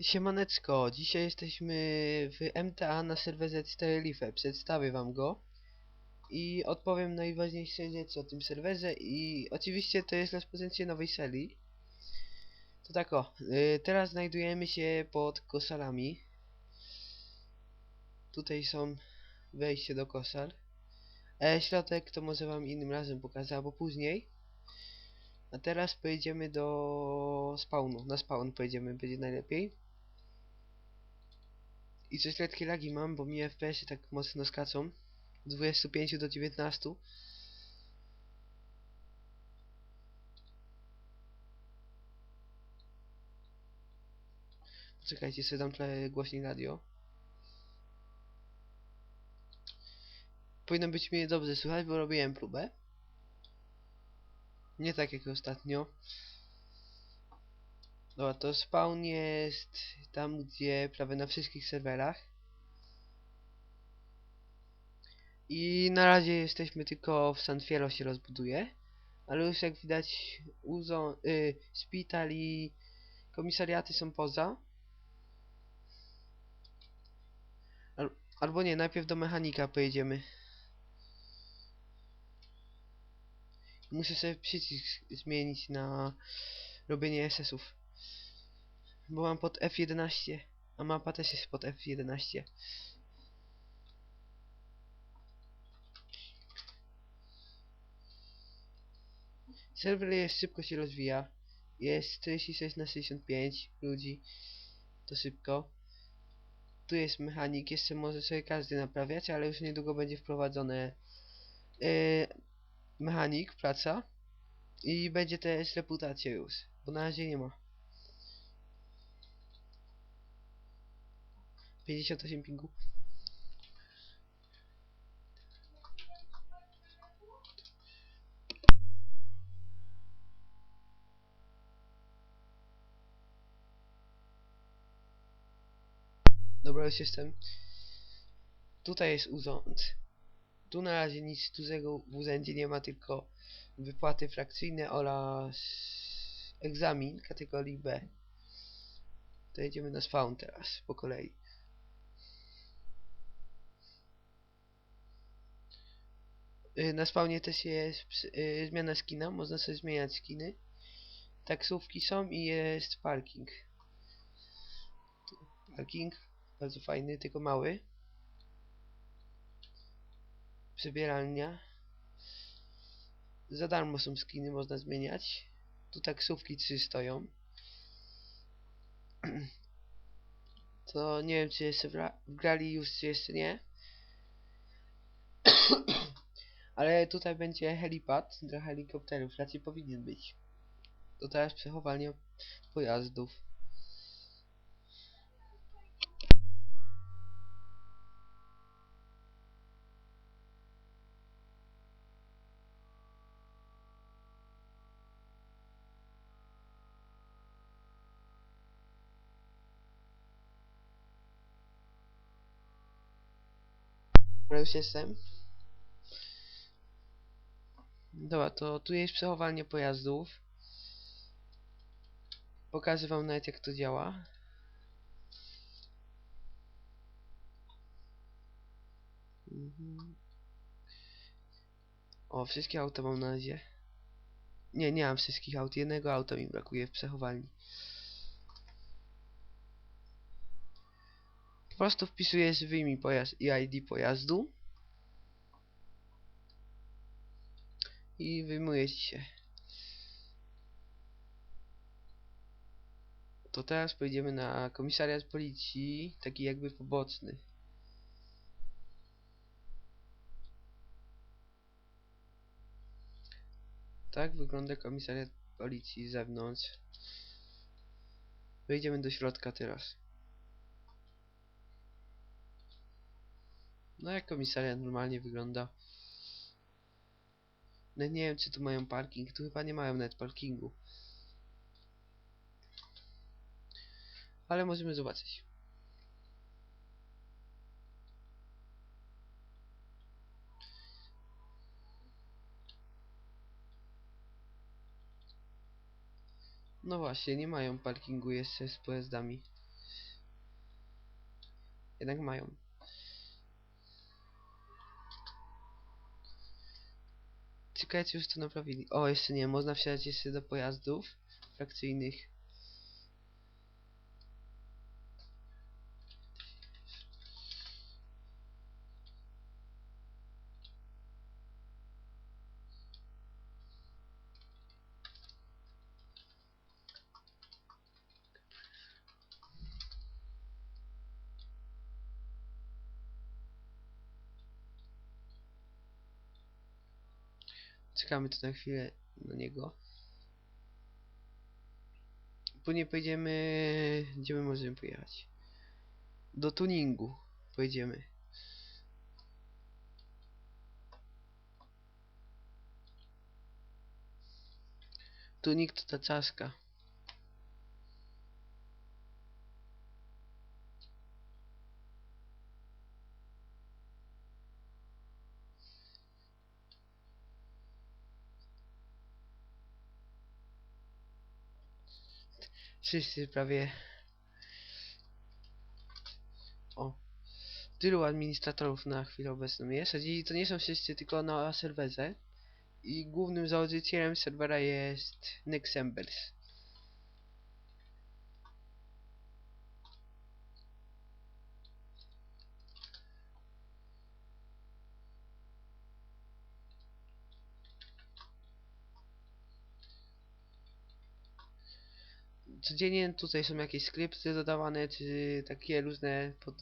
Siemaneczko, dzisiaj jesteśmy w MTA na serwerze 4 Life. Przedstawię wam go i odpowiem najważniejsze rzeczy o tym serwerze i oczywiście to jest rozpoczęcie nowej serii. To tak o, y, teraz znajdujemy się pod koszalami. Tutaj są wejście do koszal. E, środek to może wam innym razem pokażę, albo później. A teraz pojedziemy do spawnu. Na spawn pojedziemy, będzie najlepiej. I coś lekkie lagi mam, bo mi FPS-y tak mocno skaczą. Z 25 do 19. Poczekajcie, sobie dam tle głośniej radio. Powinno być mnie dobrze słychać, bo robiłem próbę. Nie tak jak ostatnio. Dobra, to spawn jest tam, gdzie prawie na wszystkich serwerach. I na razie jesteśmy tylko w San Fiero się rozbuduje. Ale już jak widać uzo, y, szpital i komisariaty są poza. Al, albo nie, najpierw do mechanika pojedziemy. Muszę sobie przycisk zmienić na robienie SS-ów. Bo mam pod F11, a mapa też jest pod F11. Serwer jest szybko się rozwija. Jest 46 na 65 ludzi. To szybko. Tu jest mechanik, jeszcze może sobie każdy naprawiać, ale już niedługo będzie wprowadzone yy, mechanik, praca. I będzie też reputacja już, bo na razie nie ma. 58 pingu. Dobra, już jestem. Tutaj jest urząd. Tu na razie nic dużego w urzędzie nie ma, tylko wypłaty frakcyjne oraz egzamin kategorii B. To jedziemy na spawn teraz, po kolei. Na spawnie też jest y, zmiana skina, można sobie zmieniać skiny. Taksówki są i jest parking. Parking, bardzo fajny, tylko mały. Przebieralnia. Za darmo są skiny, można zmieniać. Tu taksówki trzy stoją. To nie wiem, czy jeszcze wgrali już, czy jeszcze nie. Ale tutaj będzie helipad dla helikopterów, raczej powinien być. To teraz przechowanie pojazdów. Już jestem. Dobra, to tu jest przechowanie pojazdów. Pokażę wam nawet jak to działa. Mhm. O, wszystkie auta mam na razie. Nie, nie mam wszystkich aut. Jednego auta mi brakuje w przechowalni. Po prostu wpisujesz wyjmij pojazd i ID pojazdu. I wyjmuje ci się. To teraz pojedziemy na komisariat policji, taki jakby poboczny. Tak wygląda komisariat policji z zewnątrz. Wejdziemy do środka teraz. No jak komisariat normalnie wygląda. No nie wiem czy tu mają parking, tu chyba nie mają net parkingu. Ale możemy zobaczyć. No właśnie, nie mają parkingu jeszcze z pojazdami. Jednak mają. Ciekawe, czy już to naprawili. O, jeszcze nie, można wsiadać jeszcze do pojazdów frakcyjnych. Czekamy tu na chwilę na niego. Później pojedziemy... Gdzie my możemy pojechać? Do tuningu pojedziemy. Tuning to ta czaska. Wszyscy prawie. O. Tylu administratorów na chwilę obecną jest. Dziś to nie są wszyscy, tylko na serwerze. I głównym założycielem serwera jest Nexembers. Codziennie tutaj są jakieś skrypty dodawane, czy takie różne pod...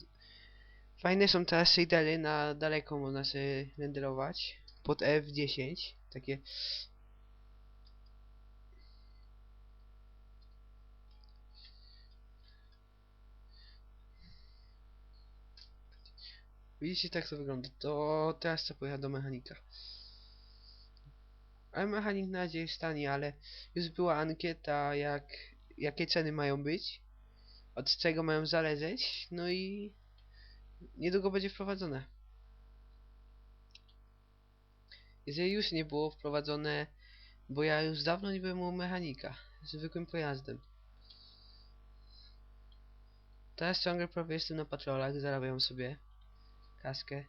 Fajne są teraz shadery na daleko można sobie renderować. Pod F10. Takie... Widzicie tak to wygląda. To teraz co pojechać do mechanika. Ale mechanik na razie jest tani, ale już była ankieta jak jakie ceny mają być, od czego mają zależeć, no i niedługo będzie wprowadzone. Jeżeli już nie było wprowadzone, bo ja już dawno nie byłem u mechanika, zwykłym pojazdem. Teraz ciągle prawie jestem na patrolach, zarabiam sobie kaskę.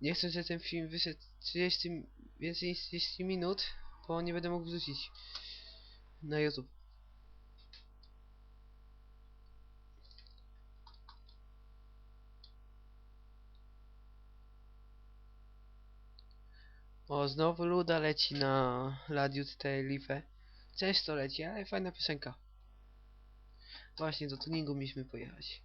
Nie chcę, że ten film wyszedł 30, więcej niż 30 minut, bo nie będę mógł wrzucić na YouTube. O, znowu Luda leci na Radiu Life. Często leci, ale fajna piosenka. Właśnie do tuningu mieliśmy pojechać.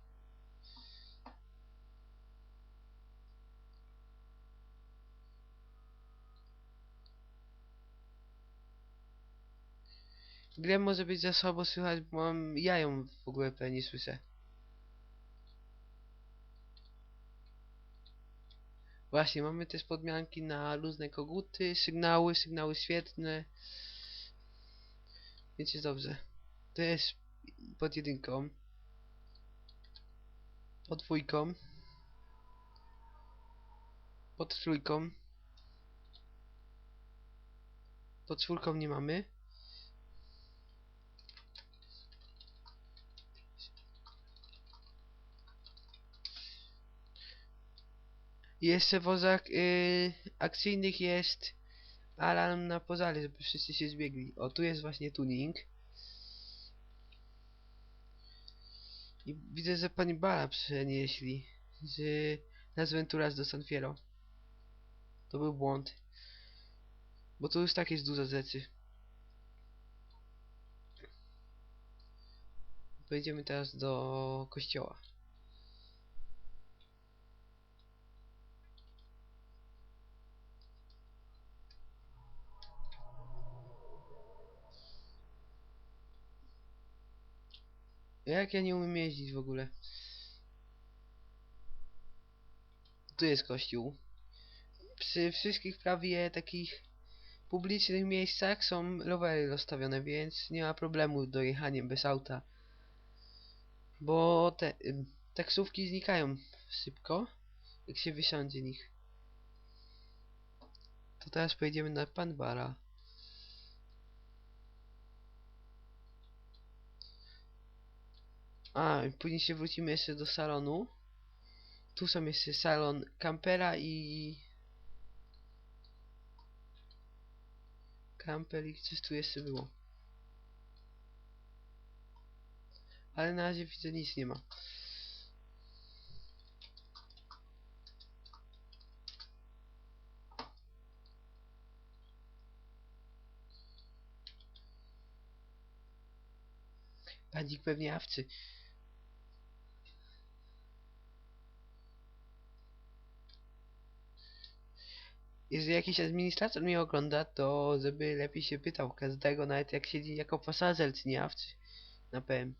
Grę może być za słabo słychać, bo mam ja ją w ogóle prawie nie słyszę. Właśnie, mamy też podmianki na różne koguty, sygnały, sygnały świetne. Więc jest dobrze. To jest pod jedynką. Pod dwójką. Pod trójką. Pod czwórką nie mamy. Jeszcze w wozach yy, akcyjnych jest alarm na pożary, żeby wszyscy się zbiegli. O, tu jest właśnie tuning. I widzę, że pani Bala przenieśli z Las Venturas do San Fierro. To był błąd. Bo tu już tak jest dużo rzeczy. Pojedziemy teraz do kościoła. Jak ja nie umiem jeździć w ogóle? Tu jest kościół. Przy wszystkich prawie takich publicznych miejscach są rowery rozstawione, więc nie ma problemu z dojechaniem bez auta. Bo te ym, taksówki znikają szybko, jak się wysiądzie nich. To teraz pojedziemy na Panbara. A, później się wrócimy jeszcze do salonu. Tu są jeszcze salon kampera i... Kamper i coś tu jeszcze było. Ale na razie widzę nic nie ma. Padzik pewnie awcy. Jeżeli jakiś administrator mnie ogląda, to żeby lepiej się pytał każdego, nawet jak siedzi jako pasażer, czy nie na PM.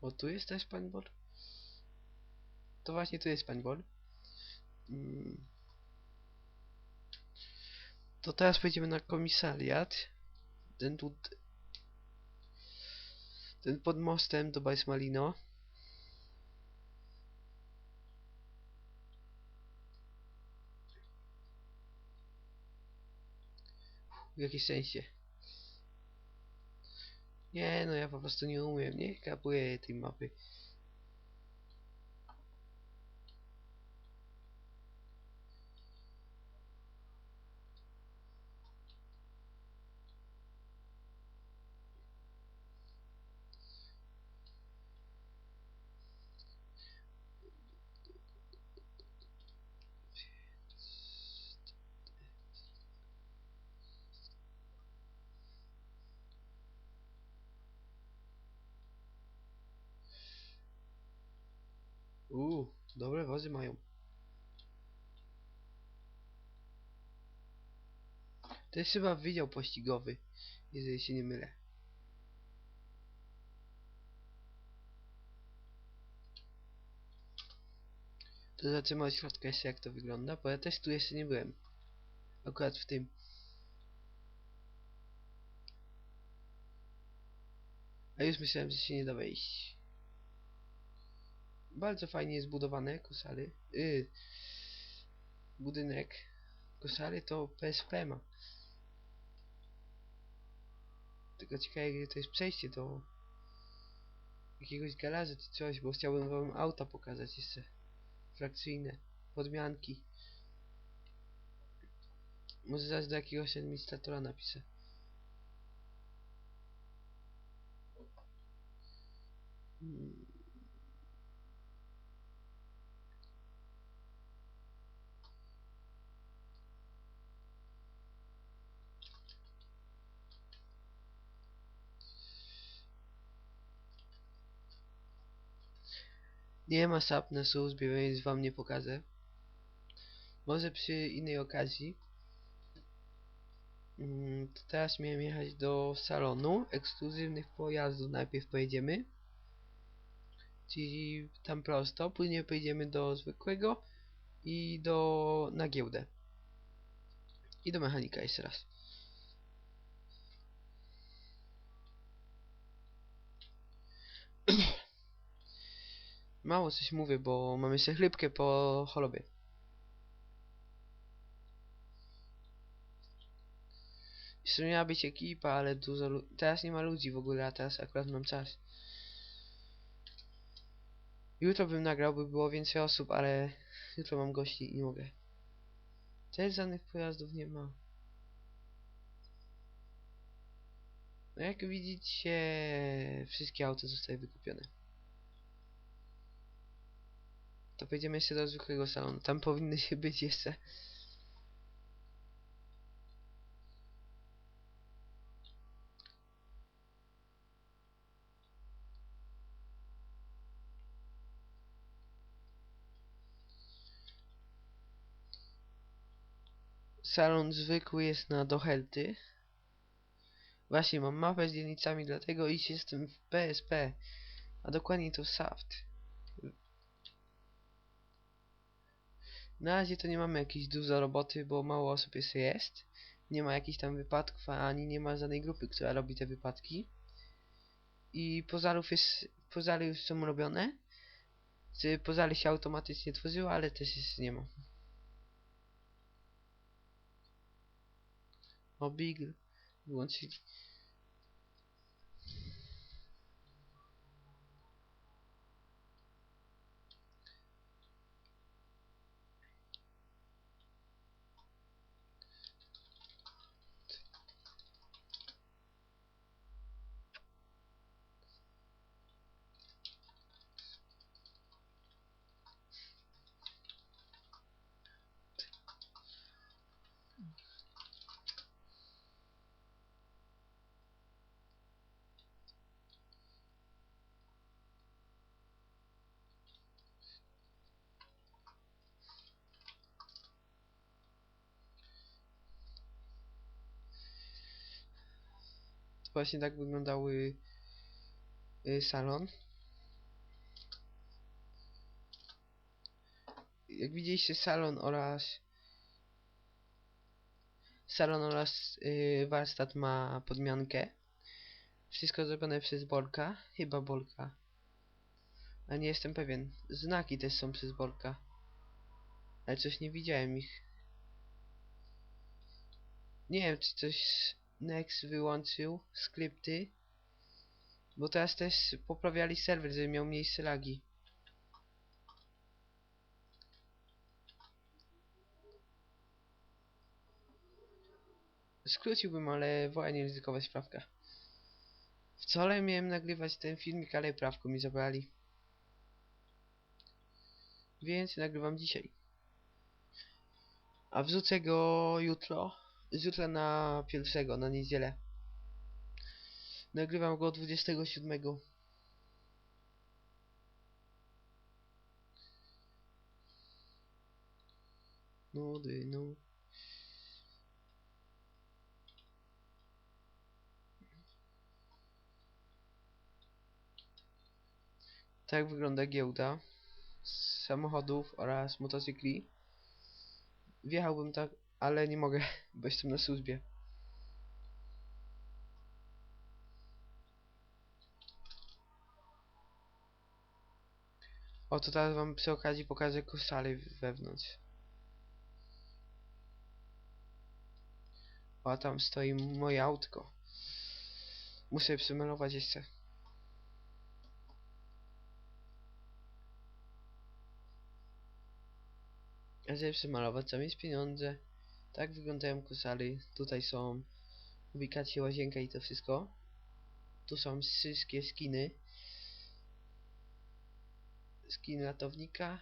O, tu jest też paintball? To właśnie tu jest paintball. Mm. To teraz pojedziemy na komisariat. Ten tu... Ten pod mostem do Bajsmalino. Jakie szczęście. Nie, no ja po prostu nie umiem, nie kapuję tej mapy. Uuu, dobre wozy mają. To jest chyba wydział pościgowy, jeżeli się nie mylę. To zobaczymy od środka jeszcze jak to wygląda, bo ja też tu jeszcze nie byłem. Akurat w tym. A już myślałem, że się nie da wejść. Bardzo fajnie zbudowane kosary. Yy, budynek. Kosary to PSP ma. Tylko ciekawe gdzie to jest przejście do jakiegoś garażu czy coś, bo chciałbym wam auta pokazać jeszcze. Frakcyjne. Podmianki. Może zaraz do jakiegoś administratora napiszę. Hmm. Nie ma sap na służbie, więc wam nie pokażę. Może przy innej okazji. Mm, teraz miałem jechać do salonu ekskluzywnych pojazdów. Najpierw pojedziemy. Czyli tam prosto. Później pojedziemy do zwykłego i do na giełdę. I do mechanika jeszcze raz. Mało coś mówię, bo mam jeszcze chlipkę po chorobie. Jeszcze miała być ekipa, ale dużo Teraz nie ma ludzi w ogóle, a teraz akurat mam czas. Jutro bym nagrał, by było więcej osób, ale jutro mam gości i nie mogę. Też żadnych pojazdów nie ma. No jak widzicie, wszystkie auta zostały wykupione. To pojedziemy jeszcze do zwykłego salonu. Tam powinny się być jeszcze. Salon zwykły jest na Dochelty. Właśnie mam mapę z dzielnicami, dlatego iść jestem w PSP. A dokładnie to SAFT. Na razie to nie mamy jakiejś dużo roboty, bo mało osób jeszcze jest. Nie ma jakichś tam wypadków, ani nie ma żadnej grupy, która robi te wypadki. I pożarów jest, pożary już są robione. Czy pożary się automatycznie tworzyły, ale też jeszcze nie ma. O, Big wyłączyli. Właśnie tak wyglądał y, y, salon. Jak widzieliście salon oraz salon oraz y, warsztat ma podmiankę. Wszystko zrobione przez Bolka, chyba Bolka. A nie jestem pewien. Znaki też są przez Bolka. Ale coś nie widziałem ich. Nie wiem, czy coś Nex wyłączył skrypty. Bo teraz też poprawiali serwer, żeby miał mniejsze lagi. Skróciłbym, ale wolę nie ryzykować prawka. Wczoraj miałem nagrywać ten filmik, ale prawko mi zabrali. Więc nagrywam dzisiaj. A wrzucę go jutro. Z na pierwszego, na niedzielę. Nagrywam go 27. Nudy, no. Tak wygląda giełda samochodów oraz motocykli. Wjechałbym tak, ale nie mogę, bo jestem na służbie. O, to teraz wam przy okazji pokażę kosary wewnątrz. O, a tam stoi moje autko. Muszę je przemalować jeszcze. A żeby przemalować, tam jest pieniądze. Tak wyglądają kosary. Tutaj są ubikacje, łazienka i to wszystko. Tu są wszystkie skiny. Skin ratownika.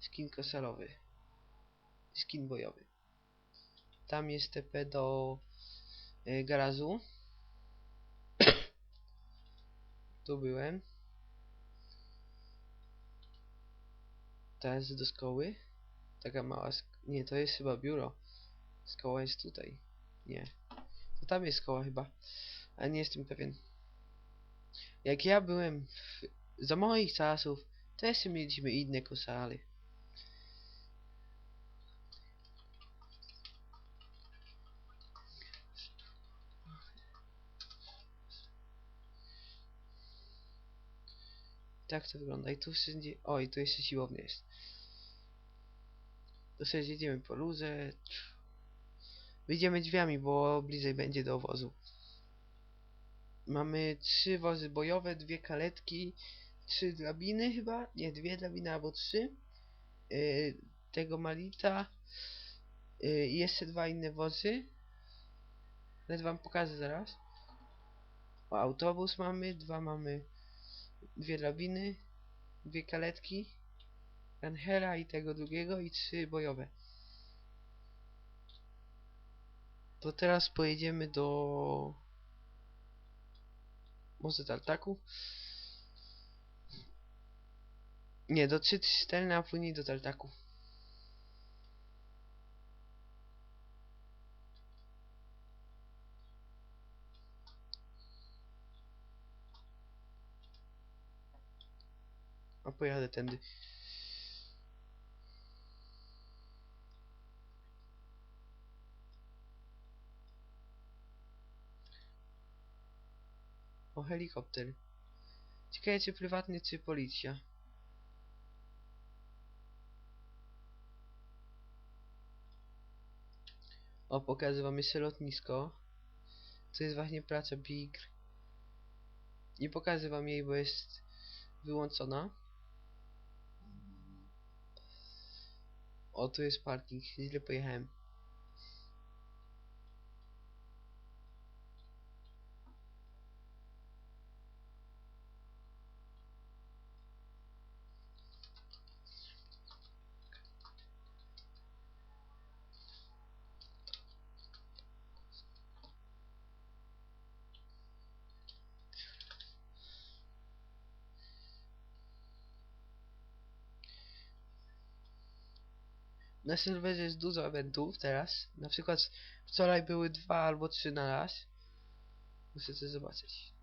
Skin kosarowy. Skin bojowy. Tam jest TP do y, garażu. tu byłem. Teraz do szkoły. Taka mała sk Nie, to jest chyba biuro. Szkoła jest tutaj. Nie. To tam jest szkoła chyba. Ale nie jestem pewien. Jak ja byłem w... za moich czasów, to jeszcze mieliśmy inne kosary. Tak to wygląda. I tu wszędzie... Oj, tu jeszcze siłownia jest. To sobie zjedziemy po luzę. Wyjdziemy drzwiami, bo bliżej będzie do wozu. Mamy trzy wozy bojowe, dwie kaletki, trzy drabiny chyba? Nie, dwie drabiny albo trzy. Yy, tego malita. Yy, i jeszcze dwa inne wozy. Nawet wam pokażę zaraz. O, autobus mamy, dwa mamy, dwie drabiny, dwie kaletki. Ranhera i tego drugiego i trzy bojowe. To teraz pojedziemy do... Może tartaku? Nie, do 3-4 a później do tartaku. A pojadę tędy. Helikopter. Ciekawe czy prywatny, czy policja. O, pokażę wam lotnisko. To jest właśnie praca Big. Nie pokażę wam jej, bo jest wyłączona. O, tu jest parking. Źle pojechałem. Na serwerze jest dużo eventów teraz. Na przykład wczoraj były dwa albo trzy na raz. Muszę to zobaczyć.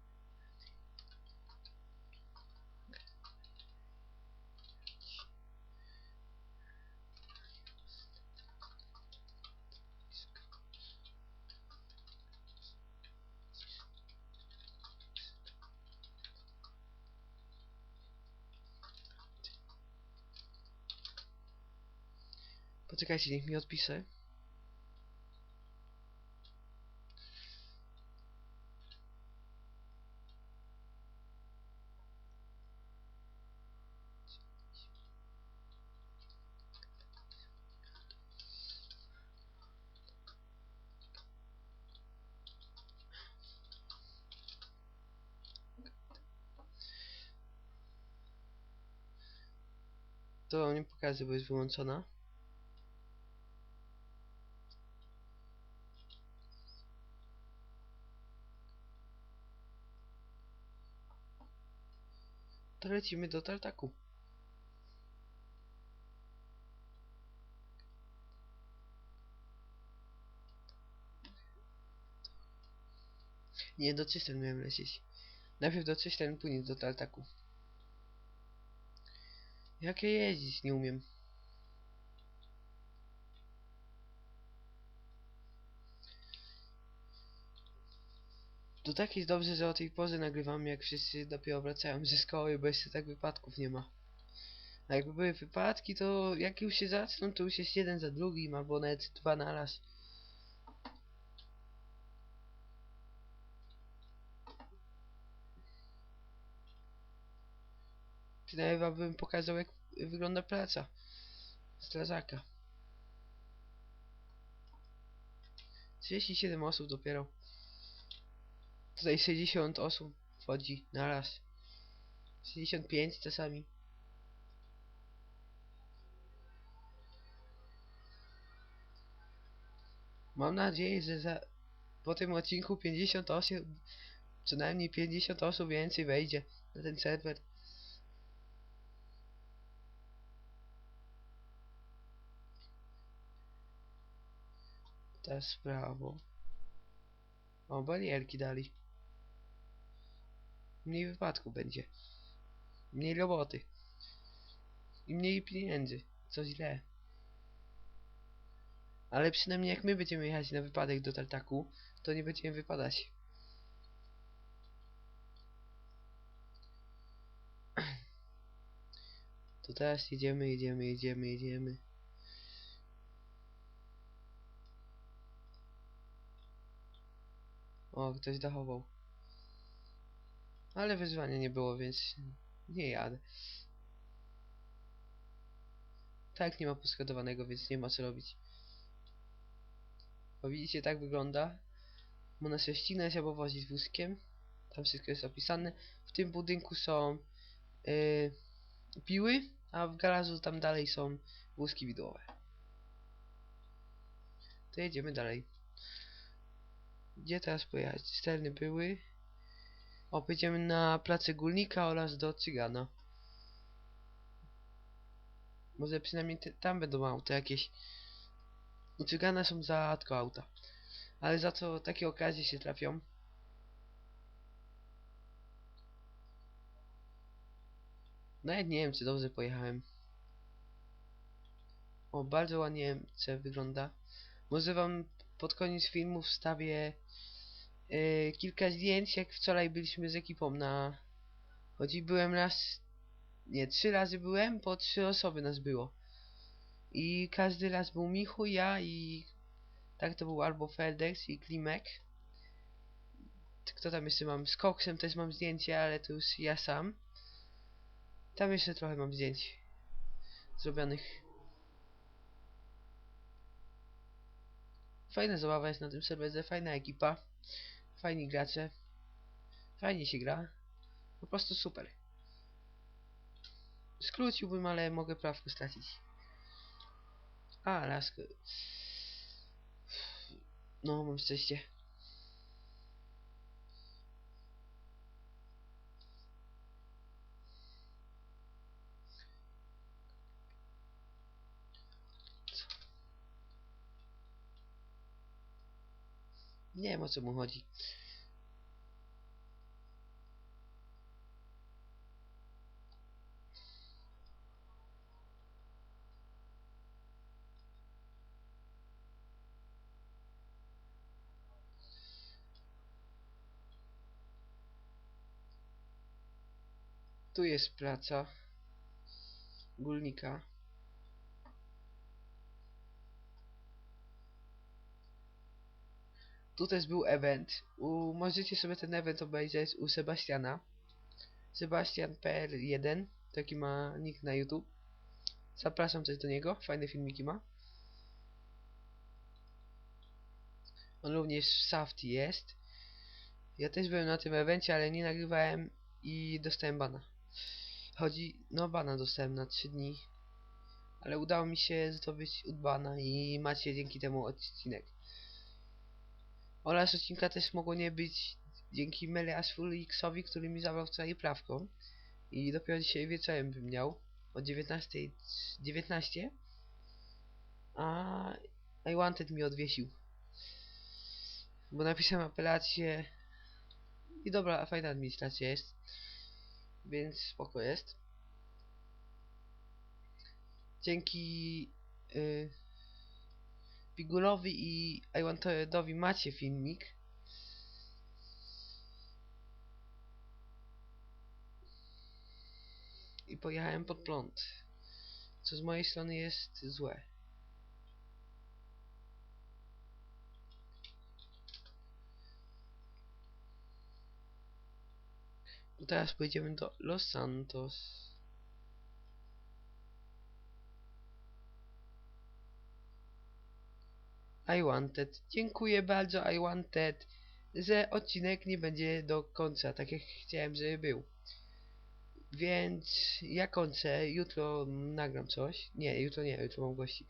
Poczekajcie, niech mi odpisze. To nie pokażę, bo jest wyłączona. Lecimy do tartaku. Nie, do cystern miałem lecieć. Najpierw do cystern, później do tartaku. Jak ja jeździć nie umiem. To tak jest dobrze, że o tej porze nagrywam, jak wszyscy dopiero wracają ze szkoły, bo jeszcze tak wypadków nie ma. A jakby były wypadki, to jak już się zaczną, to już jest jeden za drugim, albo nawet dwa na raz. Przynajmniej bym pokazał, jak wygląda praca strażaka. 37 osób dopiero. Tutaj 60 osób wchodzi na raz. 65 czasami. Mam nadzieję, że za, po tym odcinku 50 osób, co najmniej 50 osób więcej wejdzie na ten serwer. Teraz w prawo. O, barierki dali. Mniej wypadków będzie. Mniej roboty. I mniej pieniędzy. Co źle. Ale przynajmniej jak my będziemy jechać na wypadek do tartaku, to nie będziemy wypadać. To teraz jedziemy, jedziemy, jedziemy, jedziemy. O, ktoś dachował. Ale wyzwania nie było, więc nie jadę. Tak, nie ma poskodowanego, więc nie ma co robić. Bo widzicie, tak wygląda. Można się ścinać albo wozić wózkiem. Tam wszystko jest opisane. W tym budynku są yy, piły, a w garażu tam dalej są wózki widłowe. To jedziemy dalej. Gdzie teraz pojechać? Sterny były. O, pojedziemy na placę Górnika oraz do Cygana. Może przynajmniej te, tam będą auta jakieś. U Cygana są rzadko auta. Ale za co takie okazje się trafią? Nawet nie wiem, czy dobrze pojechałem. O, bardzo ładnie MC wygląda. Może wam pod koniec filmu wstawię yy, kilka zdjęć, jak wczoraj byliśmy z ekipą na... Chodzi, byłem raz... Nie, trzy razy byłem, po trzy osoby nas było. I każdy raz był Michu, ja i... Tak to był albo Feldex i Klimek. Kto tam jeszcze mam? Z Koksem też mam zdjęcie, ale to już ja sam. Tam jeszcze trochę mam zdjęć zrobionych. Fajna zabawa jest na tym serwerze, fajna ekipa, fajni gracze, fajnie się gra, po prostu super. Skróciłbym, ale mogę prawko stracić. A, lasko. No, mam szczęście. Nie wiem o co mu chodzi. Tu jest praca górnika. Tu też był event. U, możecie sobie ten event obejrzeć u Sebastiana. Sebastian PR1, taki ma nick na YouTube. Zapraszam też do niego, fajne filmiki ma. On również w Safety jest. Ja też byłem na tym evencie, ale nie nagrywałem i dostałem bana. Chodzi, no bana dostałem na 3 dni. Ale udało mi się zdobyć od bana i macie dzięki temu odcinek. Oraz odcinka też mogło nie być dzięki Melias Fulixowi, który mi zabrał wczoraj prawką. I dopiero dzisiaj wieczorem bym miał o 19, 19 a I Wanted mi odwiesił. Bo napisałem apelację i dobra, fajna administracja jest. Więc spoko jest. Dzięki y, Figurowi i I Wantedowi macie filmik. I pojechałem pod prąd. Co z mojej strony jest złe. Teraz pojedziemy do Los Santos. I Wanted. Dziękuję bardzo I Wanted, że odcinek nie będzie do końca, tak jak chciałem, żeby był. Więc ja kończę, jutro nagram coś. Nie, jutro nie, jutro mam gości.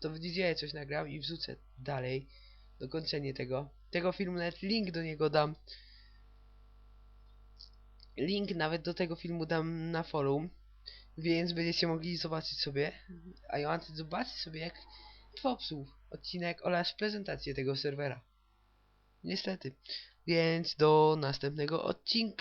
To w coś nagram i wrzucę dalej. Dokończenie tego. Tego filmu nawet link do niego dam. Link nawet do tego filmu dam na forum. Więc będziecie mogli zobaczyć sobie. A ja zobaczyć sobie jak popsuł odcinek oraz prezentację tego serwera. Niestety. Więc do następnego odcinka.